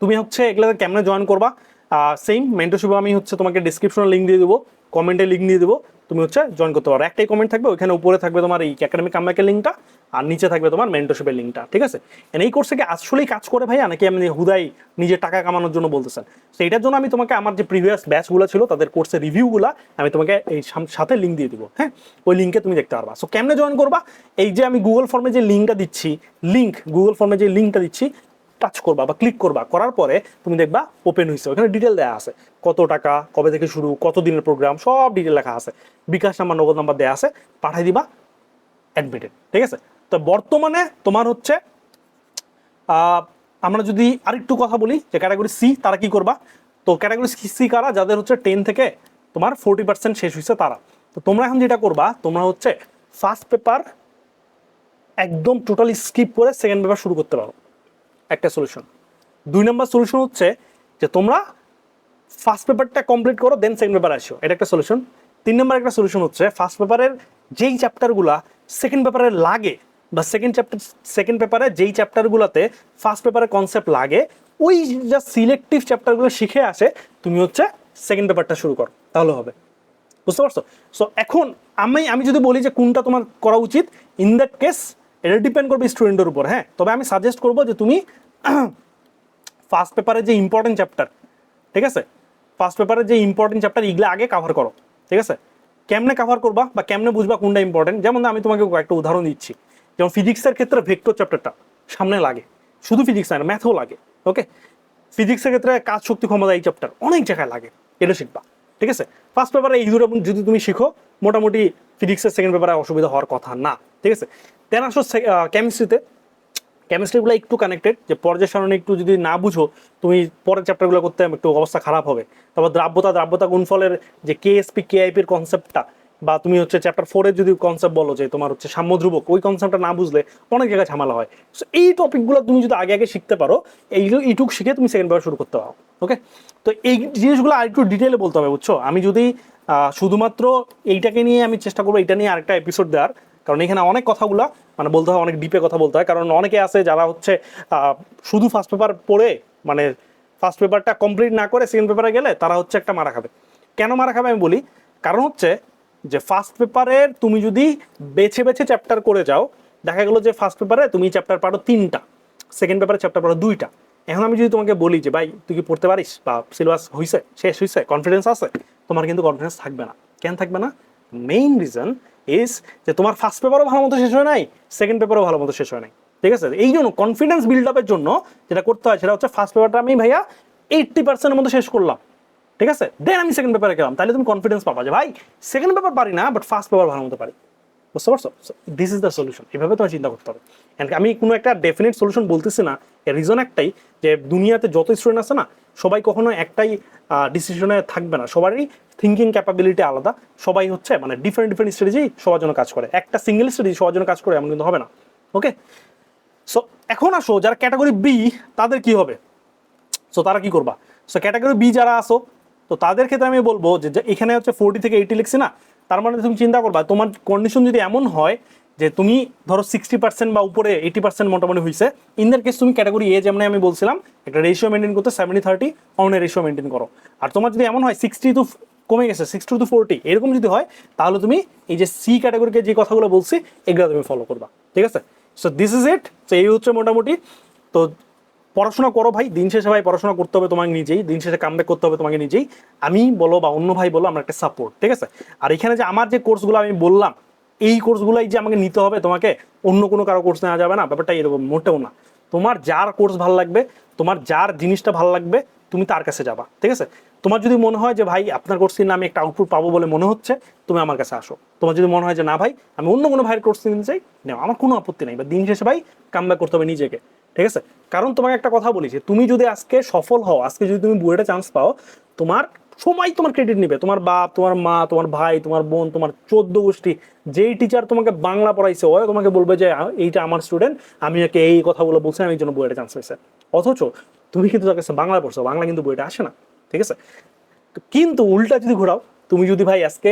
তুমি হচ্ছে এগুলোতে কেমনে জয়েন করবা? সেম মেন্টরশিপে আমি হচ্ছে তোমাকে ডিসক্রিপশনে লিঙ্ক দিয়ে দেবো কমেন্টে লিঙ্ক দিয়ে দেবো, তুমি হচ্ছে জয়েন করতে পারো। একটাই কমেন্ট থাকবে, ওইখানে উপরে থাকবে তোমার এই একাডেমিক কামব্যাকের লিঙ্কটা আর নিচে থাকবে তোমার মেন্টরশিপের লিঙ্কটা ঠিক আছে? এই কোর্সে কি আসলেই কাজ করে ভাইয়া নাকি আমি হুদাই নিজের টাকা কামানোর জন্য বলতেছেন। তো এটার জন্য আমি তোমাকে আমার যে প্রিভিয়াস ব্যাচগুলো ছিল, তাদের কোর্সের রিভিউগুলো আমি তোমাকে এই সাথে লিঙ্ক দিয়ে দিব হ্যাঁ? ওই লিঙ্কে তুমি দেখতে পারবা। সো কেমনে জয়েন করবা? এই যে আমি গুগল ফর্মে যে লিঙ্কটা দিচ্ছি লিঙ্ক গুগল ফর্মে যে লিঙ্কটা দিচ্ছি টাচ করবা বা ক্লিক করবা, করার পরে তুমি দেখবা ওপেন হয়েছে ওখানে ডিটেল দেওয়া আছে, কত টাকা, কবে থেকে শুরু, কত দিনের প্রোগ্রাম সব ডিটেল লেখা আছে। বিকাশ নাম্বার, নগদ নাম্বার দেওয়া আছে পাঠাই দিবা অ্যাডমিটেড ঠিক আছে? তো বর্তমানে তোমার হচ্ছে আমরা যদি আরেকটু কথা বলি যে ক্যাটাগরি সি তারা কি করবা? তো ক্যাটাগরি সি কারা? যাদের হচ্ছে টেন থেকে তোমার ফোর্টি পার্সেন্ট শেষ হয়েছে তারা। তো তোমরা এখন যেটা করবা, তোমরা হচ্ছে ফার্স্ট পেপার একদম টোটালি স্কিপ করে সেকেন্ড পেপার শুরু করতে পারো। একটা সলিউশন দুই নম্বর সলিউশন হচ্ছে যে তোমরা ফার্স্ট পেপারটা কমপ্লিট করো দেন সেকেন্ড পেপার আসো। এটা একটা সলিউশন তিন নম্বর একটা সলিউশন হচ্ছে ফার্স্ট পেপারের যেই চ্যাপ্টারগুলা সেকেন্ড পেপারে লাগে বা সেকেন্ড চ্যাপ্টার সেকেন্ড পেপারে যেই চ্যাপ্টারগুলোতে ফার্স্ট পেপারে কনসেপ্ট লাগে, ওই যা সিলেক্টিভ চ্যাপ্টারগুলো শিখে আসে, তুমি হচ্ছে সেকেন্ড পেপারটা শুরু করো, তাহলে হবে। বুঝতে পারছ? সো এখন আমি আমি যদি বলি যে কোনটা তোমার করা উচিত ইন দ্যাট কেস এটা ডিপেন্ড করবে স্টুডেন্টের উপর হ্যাঁ? তবে আমি সাজেস্ট করব যে তুমি ফার্স্ট পেপারে যে ইম্পর্টেন্ট চ্যাপ্টার ঠিক আছে? ফার্স্ট পেপারে যে ইম্পর্টেন্ট চ্যাপ্টার এগুলো আগে কাভার করো, ঠিক আছে? কেমনে কাভার করবা বা কেমনে বুঝবা কোনটা ইম্পর্টেন্ট যেমন আমি তোমাকে একটা উদাহরণ দিচ্ছি। যেমন ফিজিক্সের ক্ষেত্রে ভেক্টর চ্যাপ্টারটা সামনে লাগে। শুধু ফিজিক্স না ম্যাথও লাগে ওকে ফিজিক্সের ক্ষেত্রে কাজ শক্তি ক্ষমতা এই চ্যাপ্টার অনেক জায়গায় লাগে, এটা শিখবা, ঠিক আছে? ফার্স্ট পেপারে এই দুটো যদি তুমি শিখো, মোটামুটি ফিজিক্সের সেকেন্ড পেপারে অসুবিধা হওয়ার কথা না, ঠিক আছে? দেন আসো কেমিস্ট্রিতে কেমিস্ট্রিগুলো একটু কানেক্টেড যে পর্যায় সারণী একটু যদি না বুঝো, তুমি পরের চ্যাপ্টারগুলো করতে একটু অবস্থা খারাপ হবে। তারপর দ্রাব্যতা দ্রাব্যতা গুণফলের যে কেএসপি কেআইপির কনসেপ্টটা বা তুমি হচ্ছে চ্যাপ্টার ফোরের যদি কনসেপ্ট বলো যে তোমার হচ্ছে সাম্যধ্রুবক ওই কনসেপ্টটা না বুঝলে অনেক জায়গায় ঝামেলা হয়। So, এই টপিকগুলো তুমি যদি আগে আগে শিখতে পারো এইগুলো এইটুক শিখে তুমি সেকেন্ড পেপার শুরু করতে পারো ওকে তো এই জিনিসগুলো আরেকটু ডিটেলে বলতে হবে বুঝছ? আমি যদি শুধুমাত্র এইটাকে নিয়ে আমি চেষ্টা করব এটা নিয়ে আরেকটা এপিসোড দেওয়ার কারণ এখানে অনেক কথাগুলো মানে বলতে হয় অনেক ডিপে কথা বলতে হয় কারণ অনেকে আছে যারা হচ্ছে শুধু ফার্স্ট পেপার পড়ে মানে ফার্স্ট পেপারটা কমপ্লিট না করে সেকেন্ড পেপারে গেলে তারা হচ্ছে একটা মারা খাবে। কেন মারা খাবে আমি বলি? কারণ হচ্ছে যে ফার্স্ট পেপারের তুমি যদি বেছে বেছে চ্যাপ্টার করে যাও, দেখা গেলো যে ফার্স্ট পেপারে তুমি চ্যাপ্টার পারো তিনটা সেকেন্ড পেপারে চ্যাপ্টার পারো দুইটা। এখন আমি যদি তোমাকে বলি যে, ভাই, তুই কি পড়তে পারিস? বা সিলেবাস হইছে, শেষ হইছে কনফিডেন্স আছে? তোমার কিন্তু কনফিডেন্স থাকবে না। কেন থাকবে না? মেইন রিজন ইজ যে তোমার ফার্স্ট পেপারও ভালো মতো শেষ হয় নাই সেকেন্ড পেপারও ভালো মতো শেষ হয় নাই। ঠিক আছে? এই জন্য কনফিডেন্স বিল্ড আপের জন্য যেটা করতে হয় সেটা হচ্ছে ফার্স্ট পেপারটা আমি ভাইয়া এইট্টি পার্সেন্টের মতো শেষ করলাম। ঠিক আছে? দেন আমি সেকেন্ড পেপারে গেলাম। তাহলে তুমি কনফিডেন্স পাবা যে, ভাই সেকেন্ড পেপার পারি না বাট ফার্স্ট পেপার ভালো মতো পারি। বুঝতে পারছ? দিস ইজ দ্য সলিউশন এভাবে তোমার চিন্তা করতে হবে। And আমি কোনো একটা ডেফিনেট সলিউশন বলতেছি না। এর রিজন একটাই যে, দুনিয়াতে যত স্টুডেন্ট আছে না, সবাই কখনো একটাই ডিসিশনে থাকবে না। সবারই থিঙ্কিং ক্যাপাবিলিটি আলাদা। সবাই হচ্ছে মানে ডিফারেন্ট ডিফারেন্ট স্ট্র্যাটেজি সবার জন্য কাজ করে। একটা সিঙ্গেল স্ট্র্যাটেজি সবার জন্য কাজ করে, এমন কিন্তু হবে না। ওকে সো এখন আসো, যারা ক্যাটাগরি বি তাদের কি হবে? সো তারা কি করবা? সো ক্যাটাগরি বি যারা আসো তো তাদের ক্ষেত্রে আমি বলব যে এখানে হচ্ছে ফোরটি থেকে এইটি লিখছি না, তার মানে তুমি চিন্তা করবা, তোমার কন্ডিশন যদি এমন হয় যে তুমি ধরো সিক্সটি পার্সেন্ট বা উপরে এইটি পার্সেন্ট মোটামুটি হয়েছে ইন কেস তুমি ক্যাটাগরি এ যেমন আমি বলছিলাম, একটা রেশিও মেনটেন করতে সেভেন্টি থার্টি অনের রেশিও মেনটেন করো। আর তোমার যদি এমন হয় সিক্সটি টু কমে গেছে সিক্সটি টু ফোরটি এরকম যদি হয়, তাহলে তুমি এই যে সি ক্যাটাগরিকে যে কথাগুলো বলছি, এগুলো তুমি ফলো করবা, ঠিক আছে? সো দিস ইজ ইট তো এই হচ্ছে মোটামুটি। তো পড়াশোনা করো ভাই, দিন শেষে ভাই পড়াশোনা করতে হবে তোমাকে নিজেই, দিন শেষে কামব্যাক করতে হবে তোমাকে নিজেই। আমি বলো বা অন্য ভাই বলো, আমরা একটা সাপোর্ট ঠিক আছে? আর এখানে যে আমার যে কোর্সগুলো আমি বললাম, এই কোর্সগুলাই যে আমাকে নিতে হবে তোমাকে, অন্য কোনো কারও কোর্স নেওয়া যাবে না, ব্যাপারটা এরকম মোটেও না। তোমার যার কোর্স ভালো লাগবে, তোমার যার জিনিসটা ভালো লাগবে, তুমি তার কাছে যাবা, ঠিক আছে? তোমার যদি মনে হয় যে, ভাই, আপনার কোর্সের নামে একটা আউটপুট পাবো বলে মনে হচ্ছে, তুমি আমার কাছে আসো। তোমার যদি মনে হয় যে, না ভাই, আমি অন্য কোনো ভাইয়ের কোর্স নিতে চাই, নাও। আমার কোনো আপত্তি নেই, বা দিন শেষে ভাই কামব্যাক করতে হবে নিজেকে। ঠিক আছে? কারণ তোমাকে একটা কথা বলি যে, তুমি যদি আজকে সফল হও, আজকে যদি তুমি বুয়েটে চান্স পাও, তোমার সময় তোমার ক্রেডিট নেবে। তোমার বাপ, তোমার মা, তোমার ভাই, তোমার বোন, তোমার চোদ্দ গোষ্ঠী, যেই টিচার তোমাকে বাংলা পড়াইছে ও তোমাকে বলবে যে এইটা আমার স্টুডেন্ট আমি একে এই কথাগুলো বলছি, আমি জন্য বইটা চান্স পেয়েছে অথচ তুমি কিন্তু তার কাছে বাংলা পড়ছো, বাংলা কিন্তু বইটা আসে না, ঠিক আছে? কিন্তু উল্টা যদি ঘোরাও, তুমি যদি ভাই আজকে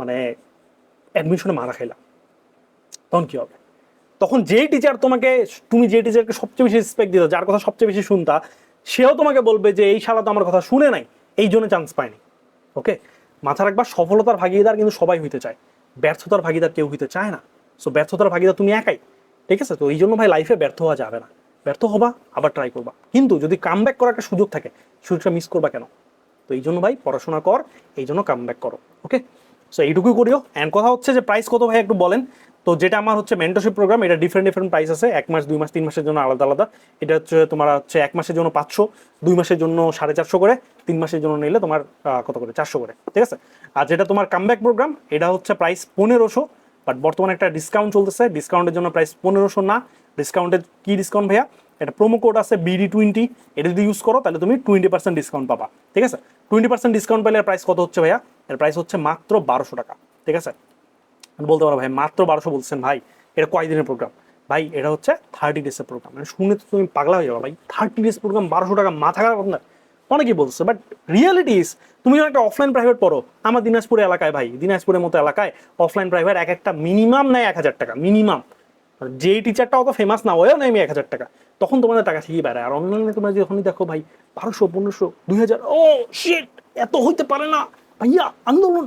মানে অ্যাডমিশনে মারা খাইলা, তখন কি হবে? তখন যেই টিচার তোমাকে, তুমি যে টিচারকে সবচেয়ে বেশি রেসপেক্ট দিত যার কথা সবচেয়ে বেশি শুনতা, সেও তোমাকে বলবে যে, এই শালা তো আমার কথা শুনে নাই, এই জন্য চান্স পায়নি। ওকে মাথা রাখবা, সফলতার ভাগিদার কিন্তু সবাই হইতে চায়। ব্যর্থতার ভাগিদার কেউ হইতে চায় না। সো ব্যর্থতার ভাগিদার তুমি একাই। ঠিক আছে? তো এই জন্য ভাই লাইফে ব্যর্থ হওয়া যাবে না। ব্যর্থ হবা, আবার ট্রাই করবা। কিন্তু যদি কাম ব্যাক করার একটা সুযোগ থাকে, সুযোগটা মিস করবা কেন? তো এই জন্য ভাই পড়াশোনা কর, এই জন্য কাম ব্যাক করো। ওকে সো এইটুকুই করিও। অ্যান্ড কথা হচ্ছে যে প্রাইস কত ভাই একটু বলেন? তো যেটা আমার হচ্ছে মেন্টরশিপ প্রোগ্রাম এটা ডিফারেন্ট ডিফারেন্ট প্রাইস আছে। এক মাস, দুই মাস, তিন মাসের জন্য আলাদা আলাদা। এটা হচ্ছে তোমার হচ্ছে এক মাসের জন্য পাঁচশো, দুই মাসের জন্য সাড়ে চারশো করে, তিন মাসের জন্য নিলে তোমার কত করে? চারশো করে, ঠিক আছে? আর যেটা তোমার কামব্যাক প্রোগ্রাম এটা হচ্ছে প্রাইস পনেরোশো বাট বর্তমানে একটা ডিসকাউন্ট চলতেছে। ডিসকাউন্টের জন্য প্রাইস পনেরোশো না। ডিসকাউন্টের কি ডিসকাউন্ট ভাইয়া? এটা প্রোমো কোড আছে বিডি টোয়েন্টি এটা যদি ইউজ করো, তাহলে তুমি টোয়েন্টি পার্সেন্ট ডিসকাউন্ট পাবা, ঠিক আছে? টোয়েন্টি পার্সেন্ট ডিসকাউন্ট পেলে প্রাইস কত হচ্ছে ভাইয়া? এর প্রাইস হচ্ছে মাত্র বারোশো টাকা, ঠিক আছে? বলতে পারো ভাই, মাত্র বারোশো বলছেন ভাই, এটা কয়দিনের প্রোগ্রাম ভাই, এটা হচ্ছে থার্টি ডেজের প্রোগ্রাম মানে শুনে তো তুমি পাগলা হয়ে যাবে ভাই থার্টি ডেজ প্রোগ্রাম বারোশো টাকা মাথা খারাপ আপনার। অনেকেই বলছে বাট রিয়ালিটি ইস তুমি যখন একটা অফলাইন প্রাইভেট পড়ো, আমার দিনাজপুর এলাকায় ভাই, দিনাজপুরের মতো এলাকায় অফলাইন প্রাইভেট এক একটা মিনিমাম নেয় এক হাজার টাকা মিনিমাম যেই টিচারটা অত ফেমাস না হয়েও নেয় আমি এক হাজার টাকা। তখন তোমাদের টাকা ঠিকই বেড়ায়। আর অনলাইনে তোমরা যখনই দেখো ভাই, বারোশো, পনেরোশো, দুই হাজার, ও শিট এত হইতে পারে না। ভাইয়া, আন্দোলন।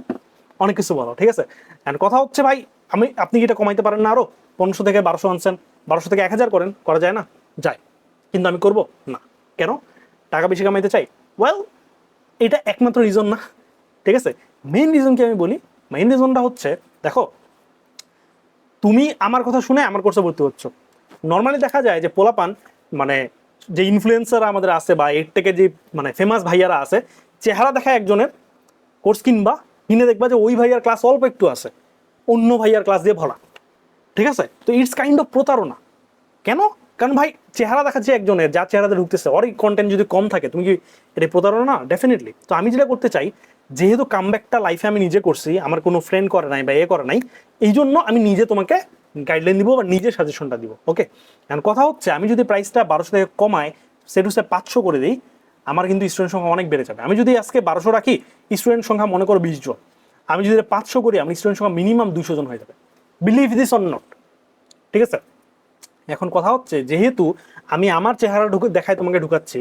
অনেক কিছু বলো, ঠিক আছে? অ্যান্ড কথা হচ্ছে ভাই, আমি, আপনি কি এটা কমাইতে পারেন না আরও? পনেরোশো থেকে বারোশো আনছেন, বারোশো থেকে এক হাজার করেন, করা যায় না? যায়। কিন্তু আমি করব? না। কেন? টাকা বেশি কামাইতে চাই? ওয়েল এটা একমাত্র রিজন না। ঠিক আছে? মেইন রিজন কি আমি বলি? মেইন রিজনটা হচ্ছে, দেখো, তুমি আমার কথা শুনে আমার কোর্সে ভর্তি হচ্ছ। নর্মালি দেখা যায় যে পোলাপান মানে যে ইনফ্লুয়েন্সার আমাদের আছে বা এর থেকে যে মানে ফেমাস ভাইয়ারা আছে, চেহারা দেখা একজনের কোর্স কিনবা কিনে দেখবা যে ওই ভাইয়ার ক্লাস অল্প একটু আছে, অন্য ভাইয়ার ক্লাস দিয়ে ভরা। ঠিক আছে? তো ইটস কাইন্ড অফ প্রতারণা। কেন? কারণ ভাই, চেহারা দেখাচ্ছে একজনের, যার চেহারাতে ঢুকতেছে। ওর কন্টেন্ট যদি কম থাকে, তুমি কি এটা প্রতারণা? ডেফিনেটলি তো আমি যেটা করতে চাই, যেহেতু কামব্যাকটা লাইফে আমি নিজে করছি, আমার কোনো ফ্রেন্ড করে নাই বা এ করে নাই, এই জন্য আমি নিজে তোমাকে গাইডলাইন দিব বা নিজে সাজেশনটা দিব ওকে কারণ কথা হচ্ছে, আমি যদি প্রাইসটা বারোশো থেকে কমায় সেট হচ্ছে পাঁচশো করে দিই আমার কিন্তু স্টুডেন্ট সংখ্যা অনেক বেড়ে যাবে। আমি যদি আজকে বারোশো রাখি স্টুডেন্ট সংখ্যা মনে করো বিশ জন। আমি যদি পাঁচশো করি, আমার স্টুডেন্ট সংখ্যা মিনিমাম দুশো জন হয়ে যাবে। বিলিভ দিস অন নট ঠিক আছে? এখন কথা হচ্ছে, যেহেতু আমি আমার চেহারা ঢুকে দেখায় তোমাকে ঢুকাচ্ছি,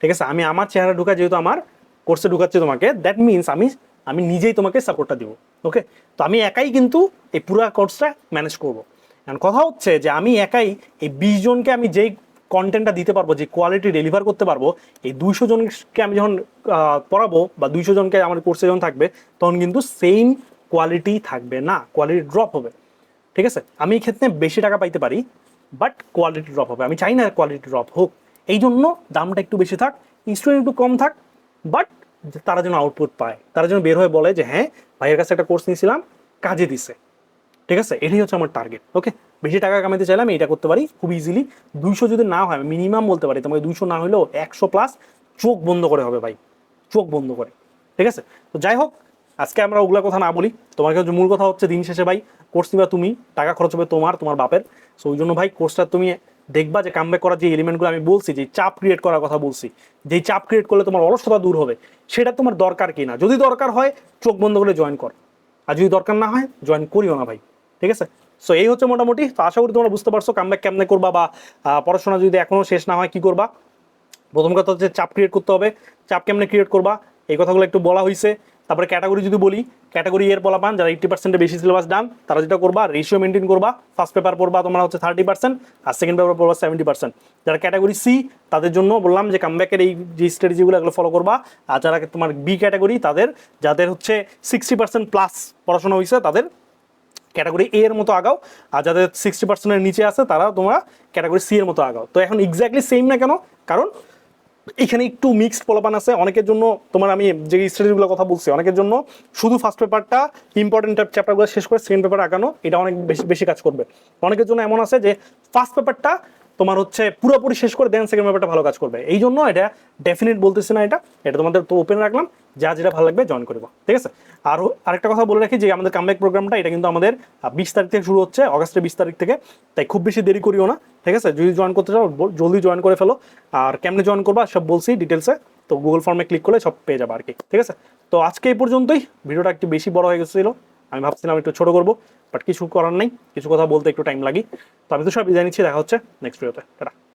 ঠিক আছে? আমি আমার চেহারা ঢুকা যেহেতু আমার কোর্সে ঢুকাচ্ছি তোমাকে দ্যাট মিনস আমি আমি নিজেই তোমাকে সাপোর্টটা দিব ওকে তো আমি একাই কিন্তু এই পুরো কোর্সটা ম্যানেজ করব। এখন কথা হচ্ছে যে আমি একাই এই বিশ জনকে আমি যেই কন্টেন্টটা দিতে পারব, যে কোয়ালিটি ডেলিভার করতে পারব, এই দুইশো জনকে আমি যখন পড়াবো বা দুইশো জনকে আমার কোর্সে যখন থাকবে, তখন কিন্তু সেম কোয়ালিটি থাকবে না কোয়ালিটি ড্রপ হবে। ঠিক আছে? আমি এই ক্ষেত্রে বেশি টাকা পাইতে পারি বাট কোয়ালিটি ড্রপ হবে। আমি চাই না কোয়ালিটি ড্রপ হোক। এই জন্য দামটা একটু বেশি থাক স্টুডেন্ট একটু কম থাক বাট তারা যেন আউটপুট পায়। তারা যেন বের হয়ে বলে যে হ্যাঁ ভাইয়ের কাছে একটা কোর্স নিয়েছিলাম, কাজে দিছে। ঠিক আছে? এটাই হচ্ছে আমার টার্গেট ওকে বেশি টাকা কামাতে চাইলে আমি এটা করতে পারি খুব ইজিলি দুইশো যদি না হয় মিনিমাম বলতে পারি, তোমাকে দুইশো না হলেও একশো প্লাস চোখ বন্ধ করে হবে ভাই, চোখ বন্ধ করে, ঠিক আছে? তো যাই হোক, আজকে আমরা ওগুলা কথা না বলি। তোমার কাছে মূল কথা হচ্ছে দিন শেষে ভাই কোর্স নিবা তুমি, টাকা খরচ হবে তোমার তোমার বাপের। সো ওই জন্য ভাই কোর্সটা তুমি দেখবা যে কামব্যাক করার যে এলিমেন্টগুলো আমি বলছি, যে চাপ ক্রিয়েট করার কথা বলছি যেই চাপ ক্রিয়েট করলে তোমার অলসতা দূর হবে, সেটা তোমার দরকার কি না? যদি দরকার হয়, চোখ বন্ধ করে জয়েন কর। আর যদি দরকার না হয় জয়েন করিও না ভাই। ঠিক আছে? সো এই হচ্ছে মোটামুটি। তো আশা করি তোমরা বুঝতে পারছ কামব্যাক কেমনে করবা বা পড়াশোনা যদি এখনও শেষ না হয় কি করবা। প্রথম কথা হচ্ছে চাপ ক্রিয়েট করতে হবে। চাপ কেমনে ক্রিয়েট করবা? এই কথাগুলো একটু বলা হয়েছে তারপরে ক্যাটাগরি যদি বলি ক্যাটাগরি এর বলা পান, যারা এইটটি পার্সেন্টের বেশি সিলেবাস ডান তারা যেটা করবা রেশিও মেনটেন করবা। ফার্স্ট পেপার পড়বা তোমরা হচ্ছে থার্টি পার্সেন্ট আর সেকেন্ড পেপার পড়বা সেভেন্টি পার্সেন্ট যারা ক্যাটাগরি সি তাদের জন্য বললাম যে কামব্যাকের এই যে স্ট্র্যাটেজিগুলো এগুলো ফলো করবা। আর যারা তোমার বি ক্যাটাগরি তাদের, যাদের হচ্ছে সিক্সটি পার্সেন্ট প্লাস পড়াশোনা হয়েছে তাদের ক্যাটাগরি এ এর মতো আগাও। আর যাদের সিক্সটি পার্সেন্টের নিচে আছে, তারা তোমরা ক্যাটাগরি সি এর মতো আগাও। তো এখন এক্স্যাক্টলি সেম না কেন? কারণ এখানে একটু মিক্সড পোলাপান আছে। অনেকের জন্য তোমার আমি যে স্ট্র্যাটেজিগুলো কথা বলছি, অনেকের জন্য শুধু ফার্স্ট পেপারটা ইম্পর্টেন্ট চ্যাপ্টারগুলো শেষ করে সেকেন্ড পেপার আগানো, এটা অনেক বেশি বেশি কাজ করবে। অনেকের জন্য এমন আছে যে ফার্স্ট পেপারটা তোমার হচ্ছে পুরোপুরি শেষ করে দেন সেকেন্ড পেপারটা ভালো কাজ করবে। এই জন্য এটা ডেফিনেট বলতেছি না এটা। এটা তোমাদের তো ওপেন রাখলাম। যা যেটা ভালো লাগবে জয়েন করব। ঠিক আছে? আর আরেকটা কথা বলে রাখি যে আমাদের কামব্যাক প্রোগ্রামটা এটা কিন্তু আমাদের বিশ তারিখ থেকে শুরু হচ্ছে, অগস্টের বিশ তারিখ থেকে। তাই খুব বেশি দেরি করিও না। ঠিক আছে? যদি জয়েন করতে চাও জলদি জয়েন করে ফেলো। আর কেমনে জয়েন করবা, সব বলছি ডিটেলসে তো গুগল ফর্মে ক্লিক করলে সব পেয়ে যাবে আর কি। ঠিক আছে? তো আজকে এই পর্যন্তই। ভিডিওটা একটু বেশি বড় হয়ে গেছিল। আমি ভাবছিলাম একটু ছোট করব। বাট কিছু করার নেই, কিছু কথা বলতে একটু টাইম লাগে। তো আমি তো সব জানিয়েছি দেখা হচ্ছে নেক্সট ভিডিওতে